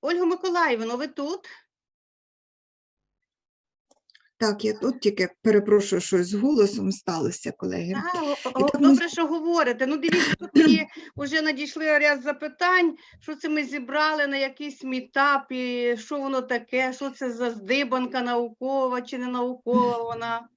Ольга Миколаївна, ви тут? Так, я тут тільки перепрошую, щось з голосом сталося, колеги. А, о- о- так ми добре, що говорите. Ну, дивіться, тут мені вже надійшли ряд запитань, що це ми зібрали на якийсь мітап, і що воно таке, що це за здибанка наукова чи не наукова вона.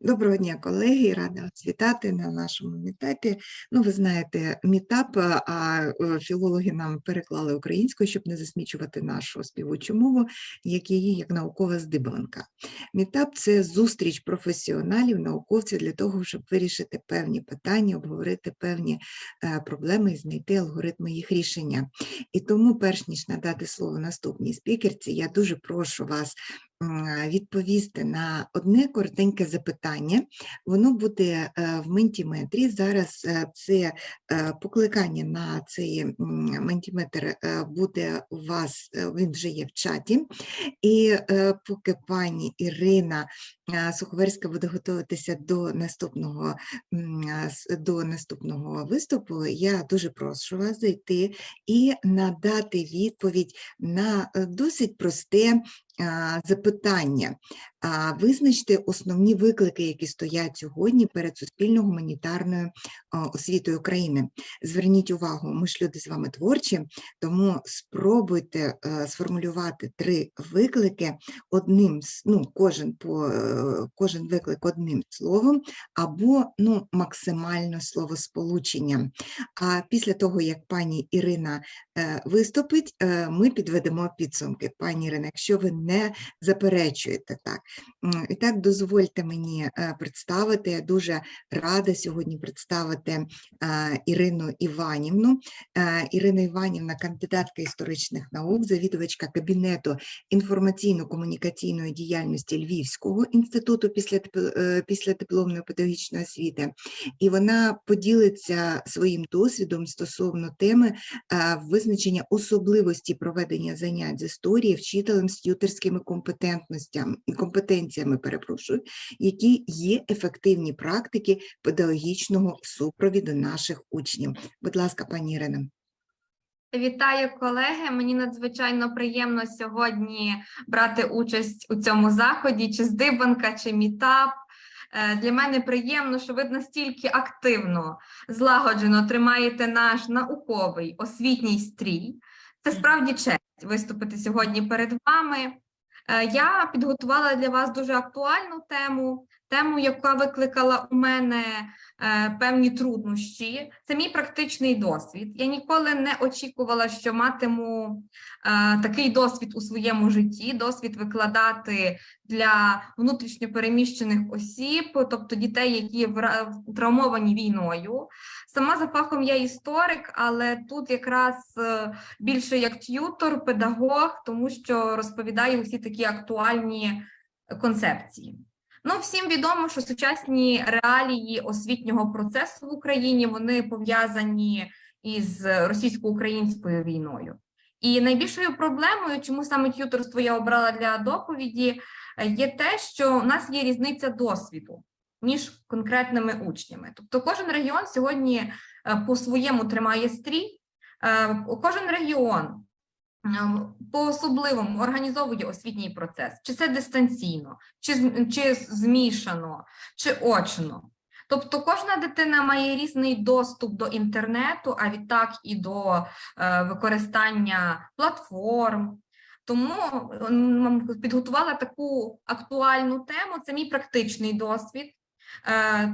Доброго дня, колеги. Рада вас вітати на нашому мітапі. Ну, ви знаєте, мітап, а е, філологи нам переклали українською, щоб не засмічувати нашу співучу мову, як її як наукова здибанка. Мітап це зустріч професіоналів, науковців для того, щоб вирішити певні питання, обговорити певні е, проблеми і знайти алгоритми їх рішення. І тому, перш ніж надати слово наступній спікерці, я дуже прошу вас відповісти на одне коротеньке запитання. Воно буде е, в ментіметрі. Зараз е, це е, покликання на цей ментіметр е, буде у вас, е, він вже є в чаті. І е, поки пані Ірина е, Суховерська буде готуватися до наступного, до наступного виступу, я дуже прошу вас зайти і надати відповідь на е, досить просте запитання. Визначте основні виклики, які стоять сьогодні перед суспільно-гуманітарною освітою України. Зверніть увагу, ми ж люди з вами творчі, тому спробуйте е, сформулювати три виклики одним, ну, кожен, по, е, кожен виклик одним словом або ну, максимально словосполученням. А після того, як пані Ірина е, виступить, ми підведемо підсумки. Пані Ірина, якщо ви не заперечуєте так. І так, дозвольте мені е, представити, я дуже рада сьогодні представити е, Ірину Іванівну. Ірина Іванівна, кандидатка історичних наук, завідувачка кабінету інформаційно-комунікаційної діяльності Львівського інституту після, е, педагогічної освіти. І вона поділиться своїм досвідом стосовно теми визначення особливості проведення занять з історії вчителем з тюторськими компетентностями, компетенціями, перепрошую, які є ефективні практики педагогічного супровіду наших учнів. Будь ласка, пані Ірина. Вітаю колеги. Мені надзвичайно приємно сьогодні брати участь у цьому заході, чи здибанка, чи мітап. Е, Для мене приємно, що ви настільки активно, злагоджено тримаєте наш науковий освітній стрій. Це справді честь виступити сьогодні перед вами. Е, Я підготувала для вас дуже актуальну тему, тему, яка викликала у мене е, певні труднощі. Це мій практичний досвід. Я ніколи не очікувала, що матиму е, такий досвід у своєму житті, досвід викладати для внутрішньопереміщених осіб, тобто дітей, які травмовані війною. Сама за фахом я історик, але тут якраз е, більше як т'ютор, педагог, тому що розповідаю усі такі актуальні концепції. Ну, всім відомо, що сучасні реалії освітнього процесу в Україні вони пов'язані із російсько-українською війною. І найбільшою проблемою, чому саме т'юторство я обрала для доповіді, е, є те, що у нас є різниця досвіду між конкретними учнями. Тобто, кожен регіон сьогодні е, по-своєму тримає стрій, е, кожен регіон ем, по-особливому організовує освітній процес, чи це дистанційно, чи, чи змішано, чи очно. Тобто кожна дитина має різний доступ до інтернету, а відтак і до е, використання платформ. Тому підготувала таку актуальну тему. Це мій практичний досвід е,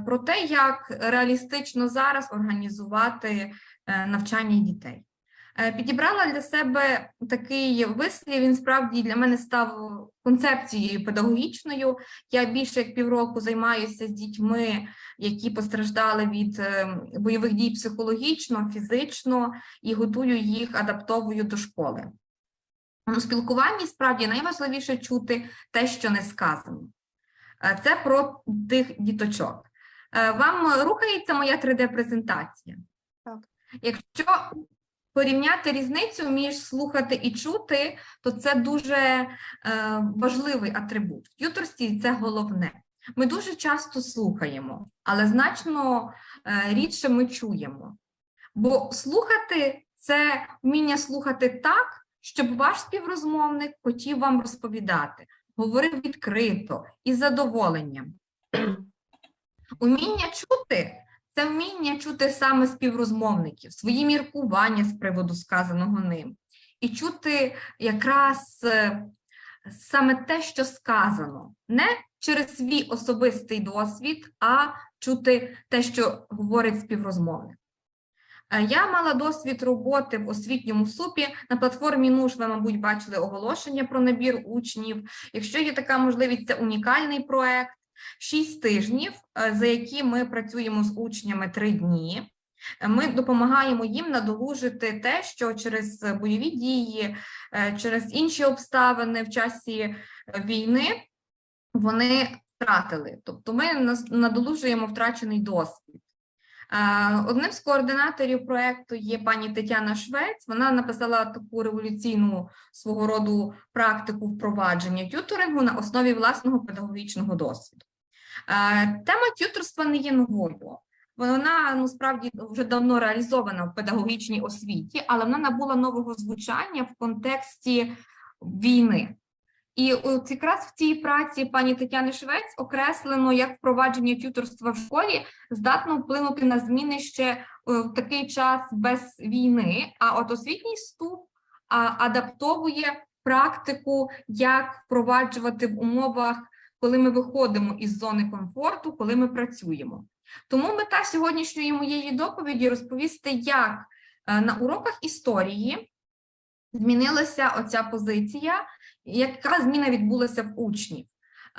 про те, як реалістично зараз організувати е, навчання дітей. Е, Підібрала для себе такий вислів. Він справді для мене став концепцією педагогічною. Я більше як півроку займаюся з дітьми, які постраждали від е, бойових дій психологічно, фізично, і готую їх, адаптовую до школи. У спілкуванні справді найважливіше чути те, що не сказано. Е, Це про тих діточок. Е, Вам рухається моя 3D-презентація? Так. Якщо порівняти різницю між слухати і чути, то це дуже е, важливий атрибут. В т'юторстві це головне. Ми дуже часто слухаємо, але значно рідше ми чуємо. Бо слухати це вміння слухати так, щоб ваш співрозмовник хотів вам розповідати, говорив відкрито і з задоволенням. Уміння чути це вміння чути саме співрозмовників, свої міркування з приводу сказаного ним, і чути якраз е, саме те, що сказано, не через свій особистий досвід, а чути те, що говорить співрозмовник. Е, Я мала досвід роботи в освітньому супі. На платформі НУШ ви, мабуть, бачили оголошення про набір учнів. Якщо є така можливість, це унікальний проект. Шість тижнів, е, за які ми працюємо з учнями три дні. Е, Ми допомагаємо їм надолужити те, що через бойові дії, через інші обставини в часі війни вони втратили. Тобто ми надолужуємо втрачений досвід. Одним з координаторів проекту є пані Тетяна Швець. Вона написала таку революційну свого роду практику впровадження тюторингу на основі власного педагогічного досвіду. Тема тюторства не є новою. Вона насправді вже давно реалізована в педагогічній освіті, але вона набула нового звучання в контексті війни. І от якраз в цій праці пані Тетяни Швець окреслено, як впровадження тюторства в школі здатно вплинути на зміни ще е, в такий час без війни. А от освітній ступ а, адаптовує практику, як впроваджувати в умовах, коли ми виходимо із зони комфорту, коли ми працюємо. Тому мета сьогоднішньої моєї доповіді розповісти, як е, на уроках історії змінилася оця позиція, яка зміна відбулася в учнів.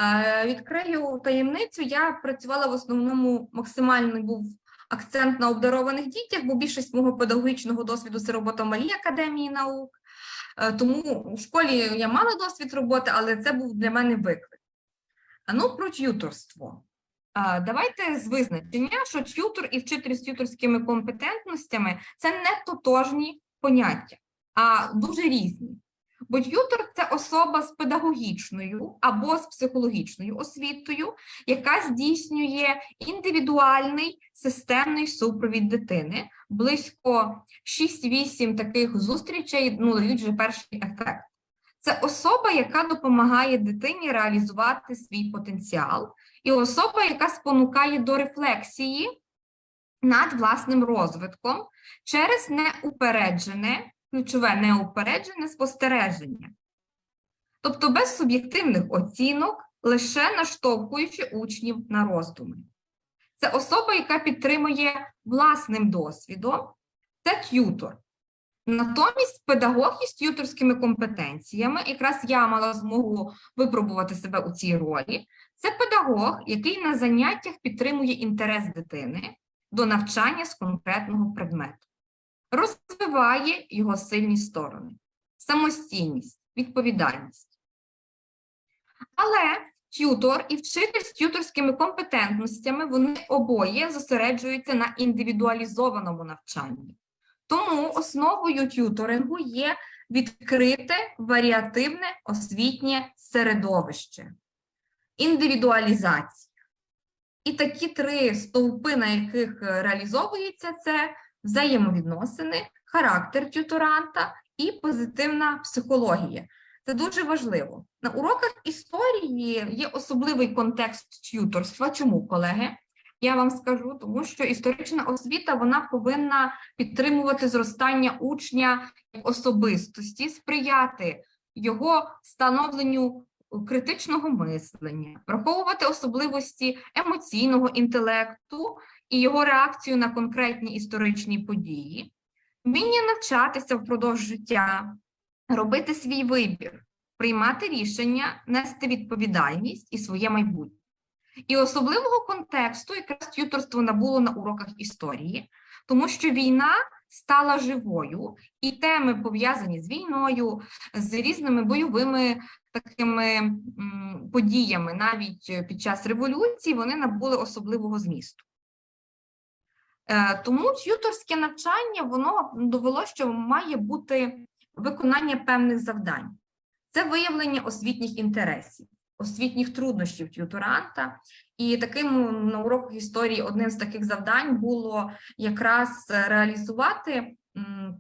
Е, Відкрию таємницю. Я працювала в основному максимальний був акцент на обдарованих дітях, бо більшість мого педагогічного досвіду це робота в малій академії наук. Е, Тому у школі я мала досвід роботи, але це був для мене виклик. Ну, про т'юторство. Давайте з визначення, що т'ютор і вчитель з т'юторськими компетентностями це не тотожні поняття, а дуже різні. Бо т'ютор це особа з педагогічною або з психологічною освітою, яка здійснює індивідуальний системний супровід дитини. Близько 6-8 таких зустрічей ну, дають вже перший ефект. Це особа, яка допомагає дитині реалізувати свій потенціал, і особа, яка спонукає до рефлексії над власним розвитком через неупереджене, ключове неупереджене спостереження. Тобто без суб'єктивних оцінок, лише наштовхуючи учнів на роздуми. Це особа, яка підтримує власним досвідом, це т'ютор. Натомість педагог із т'юторськими компетенціями, якраз я мала змогу випробувати себе у цій ролі, це педагог, який на заняттях підтримує інтерес дитини до навчання з конкретного предмету, розвиває його сильні сторони, самостійність, відповідальність. Але т'ютор і вчитель з т'юторськими компетентностями вони обоє зосереджуються на індивідуалізованому навчанні. Тому основою т'юторингу є відкрите варіативне освітнє середовище, індивідуалізація. І такі три стовпи, на яких е, реалізовується це взаємовідносини, характер тюторанта і позитивна психологія. Це дуже важливо. На уроках історії є особливий контекст т'юторства. Чому, колеги? Я вам скажу, тому що історична освіта вона повинна підтримувати зростання учня особистості, сприяти його становленню критичного мислення, враховувати особливості емоційного інтелекту і його реакцію на конкретні історичні події, вміння навчатися впродовж життя, робити свій вибір, приймати рішення, нести відповідальність і своє майбутнє. І особливого контексту якраз т'юторство набуло на уроках історії, тому що війна стала живою, і теми, пов'язані з війною, з різними бойовими такими подіями, навіть під час революції, вони набули особливого змісту. Е, Тому т'юторське навчання воно довело, що має бути виконання певних завдань. Це виявлення освітніх інтересів, освітніх труднощів т'юторанта. І таким на уроках історії одним з таких завдань було якраз реалізувати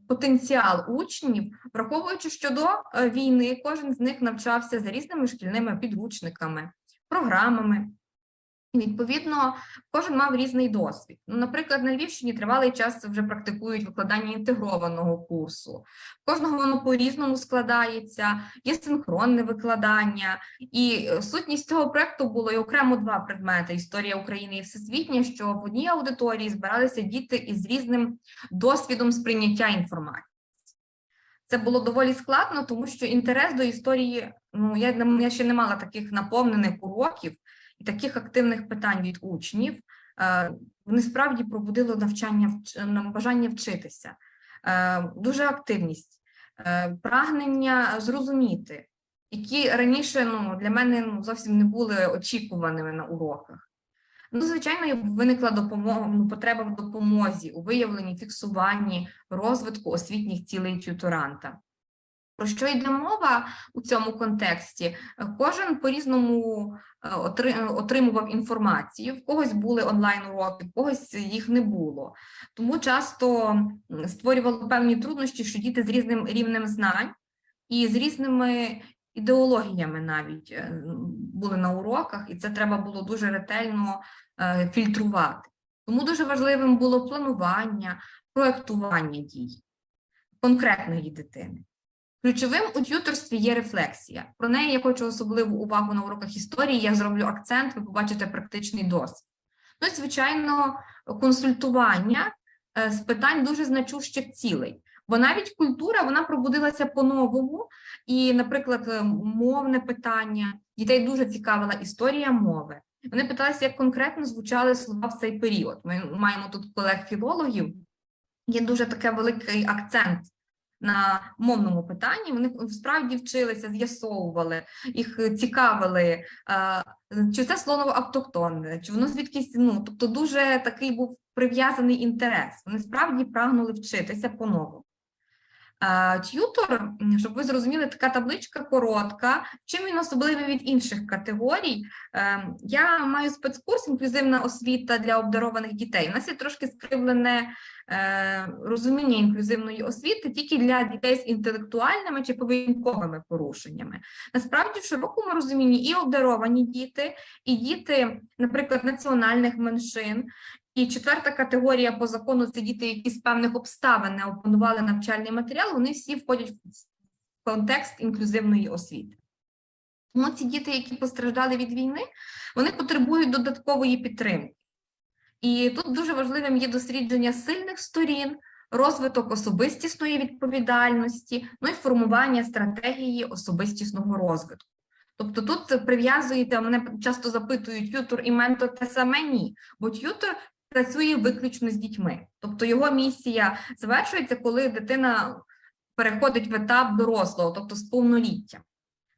потенціал учнів, враховуючи, що до е, війни кожен з них навчався за різними шкільними підручниками, програмами. Відповідно, кожен мав різний досвід. Ну, наприклад, на Львівщині тривалий час вже практикують викладання інтегрованого курсу. Кожного воно по-різному складається, є синхронне викладання. І е, сутність цього проекту було і окремо два предмети: історія України і всесвітня, що в одній аудиторії збиралися діти із різним досвідом сприйняття інформації. Це було доволі складно, тому що інтерес до історії, ну я, я ще не мала таких наповнених уроків і таких активних питань від учнів. Е, Вони справді пробудило навчання бажання вчитися, Е, дуже активність, е, прагнення зрозуміти, які раніше ну, для мене ну, зовсім не були очікуваними на уроках. Ну, звичайно, виникла допомога, ну, потреба в допомозі у виявленні, фіксуванні, розвитку освітніх цілей тюторанта. Про що йде мова у цьому контексті? Е, Кожен по-різному е, отримував інформацію, в когось були онлайн-уроки, в когось їх не було. Тому часто створювало певні труднощі, що діти з різним рівнем знань і з різними ідеологіями навіть е, були на уроках, і це треба було дуже ретельно е, фільтрувати. Тому дуже важливим було планування, проектування дій конкретної дитини. Ключовим у т'юторстві є рефлексія. Про неї я хочу особливу увагу на уроках історії. Я зроблю акцент, ви побачите практичний досвід. Ну і, звичайно, консультування е, з питань дуже значущих цілей. Бо навіть культура вона пробудилася по-новому, і, наприклад, е, мовне питання дітей дуже цікавила історія мови. Вони питалися, як конкретно звучали слова в цей період. Ми маємо тут колег-філологів. Є дуже таке великий акцент на мовному питанні. Вони справді вчилися, з'ясовували, їх цікавили, чи це слово автохтонне, чи воно звідкись, ну тобто дуже такий був прив'язаний інтерес. Вони справді прагнули вчитися по-новому. Т'ютор, щоб ви зрозуміли, така табличка коротка. Чим він особливий від інших категорій? Е, Я маю спецкурс інклюзивна освіта для обдарованих дітей. У нас є трошки скривлене е, розуміння інклюзивної освіти тільки для дітей з інтелектуальними чи поведінковими порушеннями. Насправді, в широкому розумінні і обдаровані діти, і діти, наприклад, національних меншин. І четверта категорія по закону це діти, які з певних обставин не опанували навчальний матеріал, вони всі входять в контекст інклюзивної освіти. Тому ці діти, які постраждали від війни, вони потребують додаткової підтримки. І тут дуже важливим є дослідження сильних сторін, розвиток особистісної відповідальності, ну і формування стратегії особистісного розвитку. Тобто тут прив'язуєте, мене часто запитують, тютор і ментор те саме ні, бо тютор працює виключно з дітьми. Тобто його місія завершується, коли дитина переходить в етап дорослого, тобто з повноліття.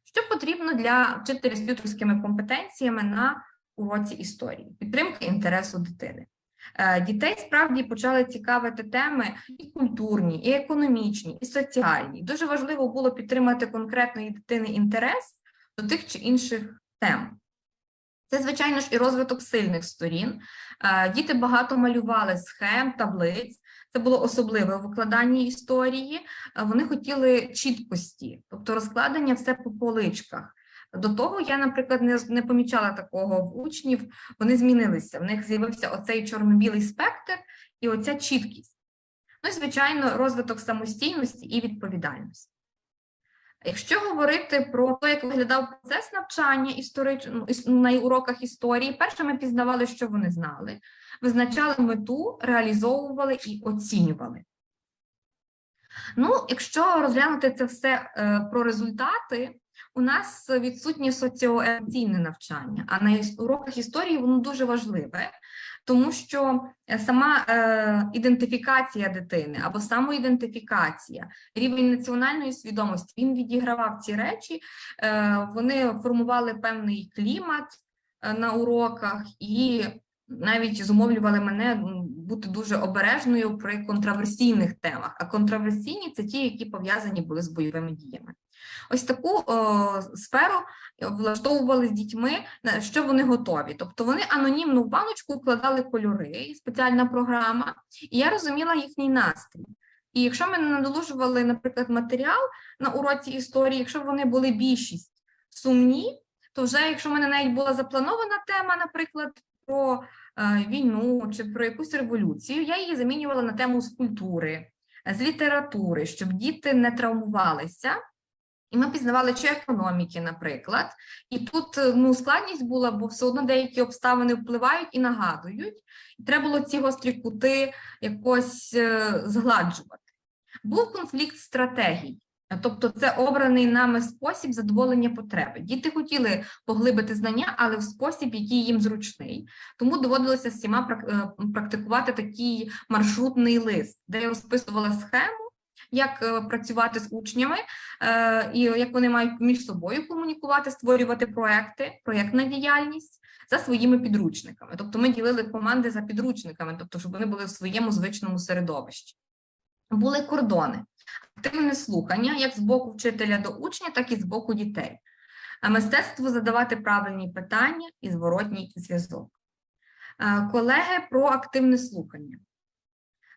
Що потрібно для вчителя з тюторськими компетенціями на уроці історії? Підтримка інтересу дитини. Е, Дітей справді почали цікавити теми і культурні, і економічні, і соціальні. Дуже важливо було підтримати конкретної дитини інтерес до тих чи інших тем. Це, звичайно ж, і розвиток сильних сторін. Діти багато малювали схем, таблиць. Це було особливе у викладанні історії. Вони хотіли чіткості, тобто розкладення все по поличках. До того я, наприклад, не, не помічала такого в учнів. Вони змінилися. В них з'явився оцей чорно-білий спектр і оця чіткість. Ну і, звичайно, розвиток самостійності і відповідальності. Якщо говорити про те, як виглядав процес навчання історич... ну, на уроках історії, перше ми пізнавали, що вони знали, визначали мету, реалізовували і оцінювали. Ну, якщо розглянути це все е, про результати, у нас відсутнє соціоемоційне навчання, а на уроках історії воно дуже важливе, тому що е, сама е, ідентифікація дитини або самоідентифікація, рівень національної свідомості, він відігравав ці речі, е, вони формували певний клімат е, на уроках і навіть зумовлювали мене бути дуже обережною при контраверсійних темах. А контраверсійні це ті, які пов'язані були з бойовими діями. Ось таку о, сферу влаштовували з дітьми, на що вони готові. Тобто вони анонімно в баночку вкладали кольори, спеціальна програма, і я розуміла їхній настрій. І якщо ми надолужували, наприклад, матеріал на уроці історії, якщо вони були більшість сумні, то вже якщо в мене навіть була запланована тема, наприклад, про е, війну чи про якусь революцію, я її замінювала на тему з культури, е, з літератури, щоб діти не травмувалися. І ми пізнавали чи економіки, наприклад. І тут е, ну, складність була, бо все одно деякі обставини впливають і нагадують. І треба було ці гострі кути якось е, згладжувати. Був конфлікт стратегій, тобто це обраний нами спосіб задоволення потреби. Діти хотіли поглибити знання, але в спосіб, який їм зручний. Тому доводилося всіма е, практикувати такий маршрутний лист, де я розписувала схему, як е, працювати з учнями, е, і як вони мають між собою комунікувати, створювати проекти, проєктна діяльність за своїми підручниками. Тобто ми ділили команди за підручниками, тобто, щоб вони були в своєму звичному середовищі. Були кордони, активне слухання як з боку вчителя до учня, так і з боку дітей. А Мистецтво задавати правильні питання і зворотній зв'язок. Е, Колеги про активне слухання.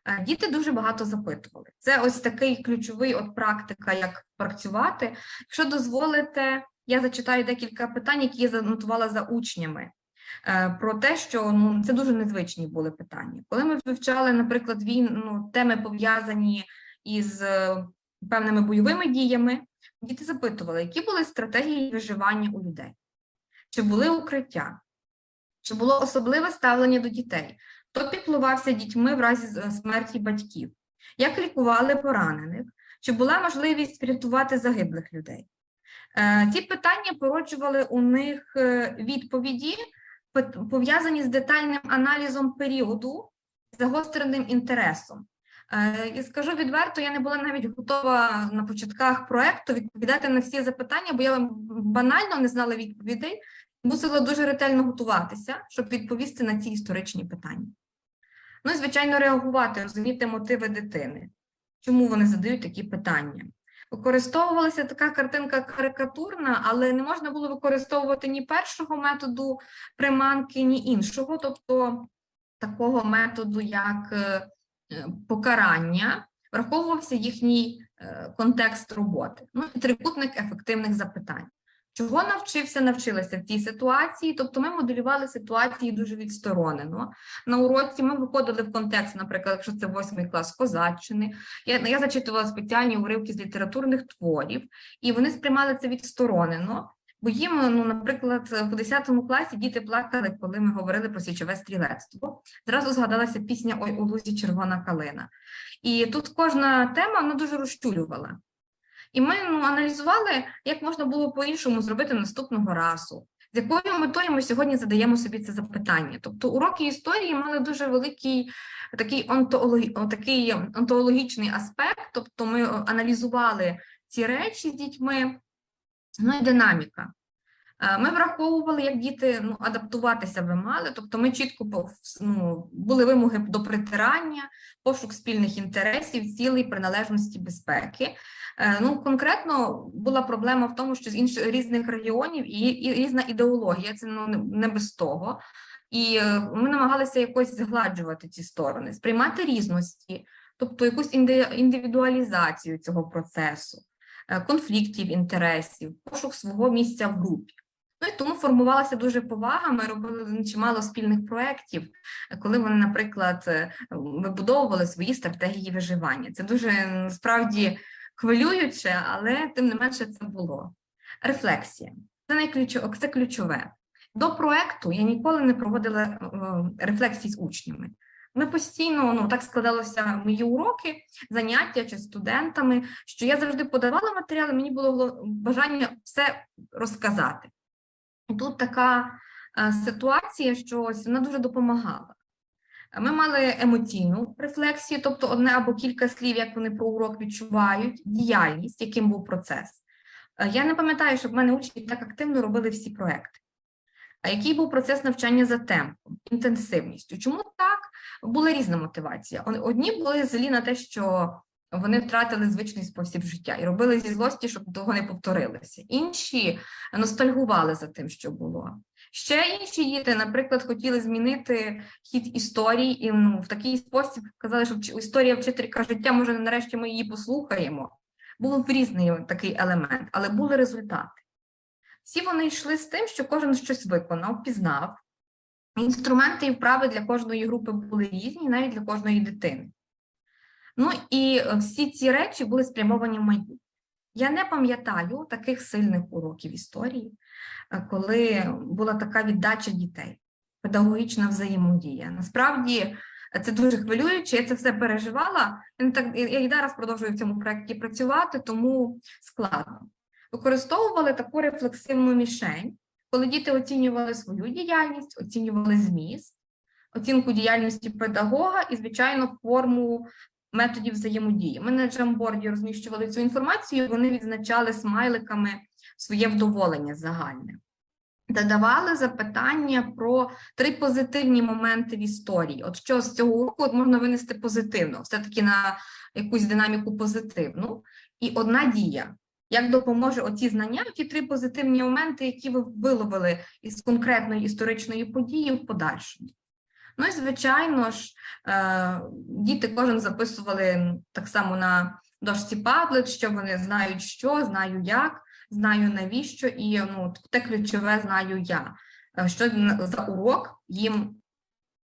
Е, Діти дуже багато запитували. Це ось такий ключовий от практика, як працювати. Якщо дозволите, я зачитаю декілька питань, які я занотувала за учнями. е, Про те, що ну це дуже незвичні були питання. Коли ми вивчали, наприклад, він ну, теми пов'язані із е, певними бойовими діями, діти запитували, які були стратегії виживання у людей, чи були укриття, чи було особливе ставлення до дітей, хто піклувався дітьми в разі смерті батьків, як лікували поранених, чи була можливість врятувати загиблих людей. Е, Ці питання породжували у них е, відповіді, пов'язані з детальним аналізом періоду, загостреним інтересом. Е, І скажу відверто, я не була навіть готова на початках проекту відповідати на всі запитання, бо я банально не знала відповідей, мусила дуже ретельно готуватися, щоб відповісти на ці історичні питання. Ну і, звичайно, реагувати, розуміти мотиви дитини, чому вони задають такі питання. Використовувалася така картинка карикатурна, але не можна було використовувати ні першого методу приманки, ні іншого, тобто такого методу, як е, е, покарання, враховувався їхній е, контекст роботи. Ну і трикутник ефективних запитань. Чого навчився, навчилася в цій ситуації? Тобто ми моделювали ситуації дуже відсторонено. На уроці ми виходили в контекст, наприклад, якщо це восьмий клас козаччини. Я, я зачитувала спеціальні уривки з літературних творів, і вони сприймали це відсторонено. Бо їм, ну, наприклад, в 10 класі діти плакали, коли ми говорили про січове стрілецтво. Зразу згадалася пісня Ой у лузі червона калина. І тут кожна тема вона дуже розчулювала. І ми ну, аналізували, як можна було по-іншому зробити наступного разу. З якою метою ми сьогодні задаємо собі це запитання? Тобто уроки історії мали дуже великий такий, онтологі... такий онтологічний аспект, тобто ми аналізували ці речі з дітьми, ну і динаміка. Е, Ми враховували, як діти ну, адаптуватися ви мали, тобто ми чітко ну, були вимоги до притирання, пошук спільних інтересів, цілей приналежності безпеки. Е, Ну, конкретно була проблема в тому, що з інших різних регіонів і, і різна ідеологія, це ну, не- без того. І е, ми намагалися якось згладжувати ці сторони, сприймати різності, тобто якусь інди- індивідуалізацію цього процесу, конфліктів інтересів, пошук свого місця в групі. Ну і тому формувалася дуже повага. Ми робили чимало спільних проєктів, коли вони, наприклад, е, вибудовували свої стратегії виживання. Це дуже насправді хвилююче, але тим не менше це було. Рефлексія це найключо, це ключове. До проекту я ніколи не проводила е, рефлексій з учнями. Ми постійно ну так складалося мої уроки, заняття чи студентами, що я завжди подавала матеріали, мені було бажання все розказати. Тут така е, ситуація, що ось вона дуже допомагала. Ми мали емоційну рефлексію, тобто одне або кілька слів, як вони про урок відчувають, діяльність, яким був процес. Е, Я не пам'ятаю, щоб в мене учні так активно робили всі проекти. А який був процес навчання за темпом, інтенсивністю? Чому так? Була різна мотивація. Одні були злі на те, що вони втратили звичний спосіб життя і робили зі злості, щоб того не повторилося. Інші ностальгували за тим, що було. Ще інші діти, наприклад, хотіли змінити хід історії і ну, в такий спосіб казали, що історія вчителька життя, може, нарешті ми її послухаємо. Був різний такий елемент, але були результати. Всі вони йшли з тим, що кожен щось виконав, пізнав. Інструменти і вправи для кожної групи були різні, навіть для кожної дитини. Ну і е, всі ці речі були спрямовані в майбутнє. Я не пам'ятаю таких сильних уроків історії, е, коли була така віддача дітей, педагогічна взаємодія. Насправді е, це дуже хвилююче, я це все переживала. Я, і зараз продовжую в цьому проєкті працювати, тому складно. Використовували таку рефлексивну мішень, коли діти оцінювали свою діяльність, оцінювали зміст, оцінку діяльності педагога і, звичайно, форму методів взаємодії. Ми на джамборді розміщували цю інформацію, вони відзначали смайликами своє вдоволення загальне. Задавали запитання про три позитивні моменти в історії. От що з цього уроку от можна винести позитивно, все-таки на якусь динаміку позитивну. І одна дія. Як допоможе оці знання, ті три позитивні моменти, які ви виловили із конкретної історичної події в подальшому. Ну і звичайно ж, е, діти кожен записували так само на дошці Padlet, що вони знають, що, знаю як, знаю навіщо, і ну, те ключове знаю я. Е, Що за урок їм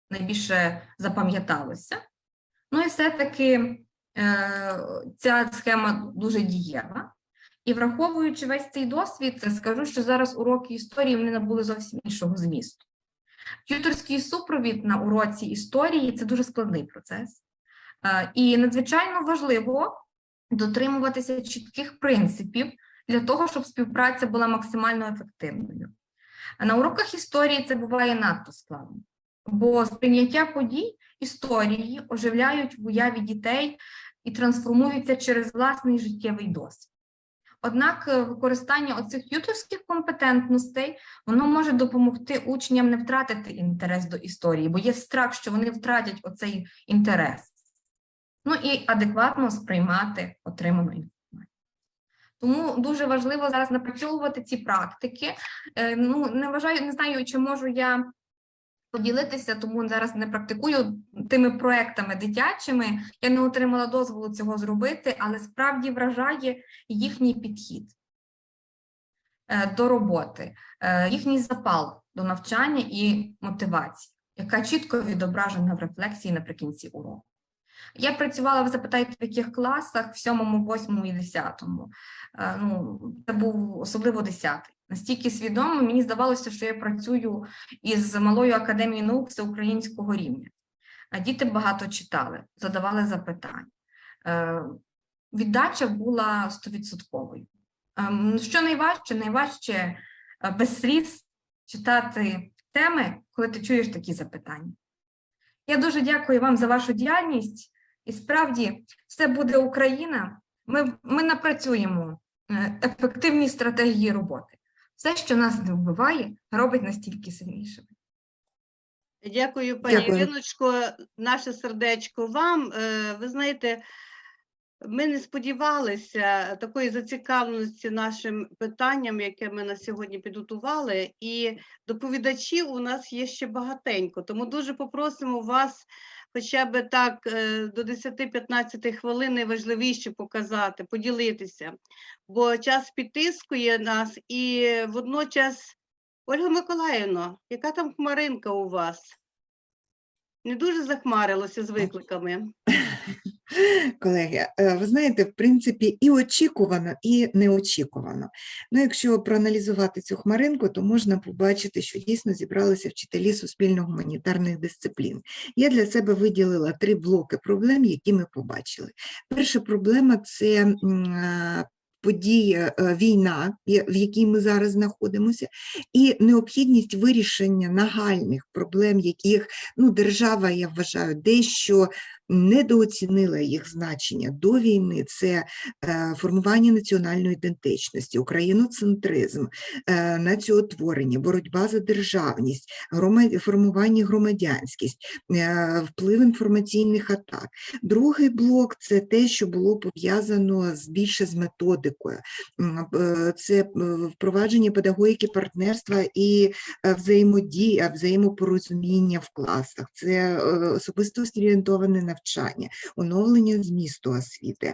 найбільше запам'яталося. Ну і все-таки е, ця схема дуже дієва. І враховуючи весь цей досвід, скажу, що зараз уроки історії вони набули зовсім іншого змісту. Тюторський супровід на уроці історії це дуже складний процес. Е, І надзвичайно важливо дотримуватися чітких принципів для того, щоб співпраця була максимально ефективною. На уроках історії це буває надто складно, бо сприйняття подій історії оживляють в уяві дітей і трансформуються через власний життєвий досвід. Однак е, використання оцих юторських компетентностей воно може допомогти учням не втратити інтерес до історії, бо є страх, що вони втратять оцей інтерес. Ну і адекватно сприймати отриману інформацію. Тому дуже важливо зараз напрацьовувати ці практики. Е, Ну, не вважаю, не знаю, чи можу я поділитися, тому зараз не практикую тими проектами дитячими. Я не отримала дозволу цього зробити, але справді вражає їхній підхід е, до роботи, е, їхній запал до навчання і мотивації, яка чітко відображена в рефлексії наприкінці уроку. Я працювала, ви запитаєте, в яких класах, в 7, 8 і 10. Е, Ну, це був особливо 10. Настільки свідомо, мені здавалося, що я працюю із малою академією наук всеукраїнського рівня. А Діти багато читали, задавали запитання. Е, Віддача була стовідсотковою. Ем, Що найважче? Найважче е, без слів читати теми, коли ти чуєш такі запитання. Я дуже дякую вам за вашу діяльність. І справді, все буде Україна. Ми, ми напрацюємо е, ефективні стратегії роботи. Все, що нас не вбиває, робить нас тільки сильнішими. Дякую, пані Дякую. Іриночко. Наше сердечко вам. Е, Ви знаєте, ми не сподівалися такої зацікавленості нашим питанням, яке ми на сьогодні підготували, і доповідачів у нас є ще багатенько. Тому дуже попросимо вас хоча б так е, до 10-15 хвилин найважливіше показати, поділитися, бо час підтискує нас і водночас. Ольга Миколаївна, яка там хмаринка у вас? Не дуже захмарилося з викликами. Колеги, е, ви знаєте, в принципі, і очікувано, і неочікувано. Ну, якщо проаналізувати цю хмаринку, то можна побачити, що дійсно зібралися вчителі суспільно-гуманітарних дисциплін. Я для себе виділила три блоки проблем, які ми побачили. Перша проблема це е, подія е, війна, в якій ми зараз знаходимося, і необхідність вирішення нагальних проблем, яких ну, держава, я вважаю, дещо недооцінила їх значення до війни. Це е, формування національної ідентичності, україноцентризм, е, націотворення, боротьба за державність, формування громадянськість, е, вплив інформаційних атак. Другий блок це те, що було пов'язано з більше з методикою. Це впровадження педагогіки партнерства і взаємодія, взаємопорозуміння в класах, це особисто орієнтоване навчання, оновлення змісту освіти,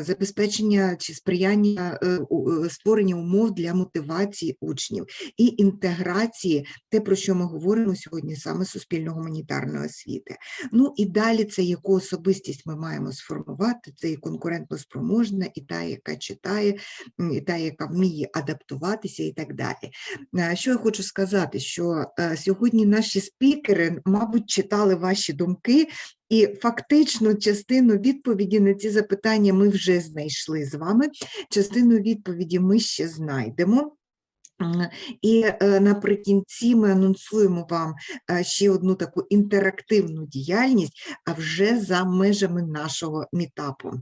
забезпечення чи сприяння е, е, створення умов для мотивації учнів і інтеграції, те, про що ми говоримо сьогодні, саме суспільно-гуманітарної освіти. Ну і далі це яку особистість ми маємо сформувати, це і конкурентно спроможна, і та, яка читає, і та, яка вміє адаптуватися, і так далі. Е, Що я хочу сказати, що сьогодні наші спікери, мабуть, читали ваші думки, і фактично частину відповіді на ці запитання ми вже знайшли з вами. Частину відповіді ми ще знайдемо. І е, наприкінці ми анонсуємо вам е, ще одну таку інтерактивну діяльність, а вже за межами нашого мітапу.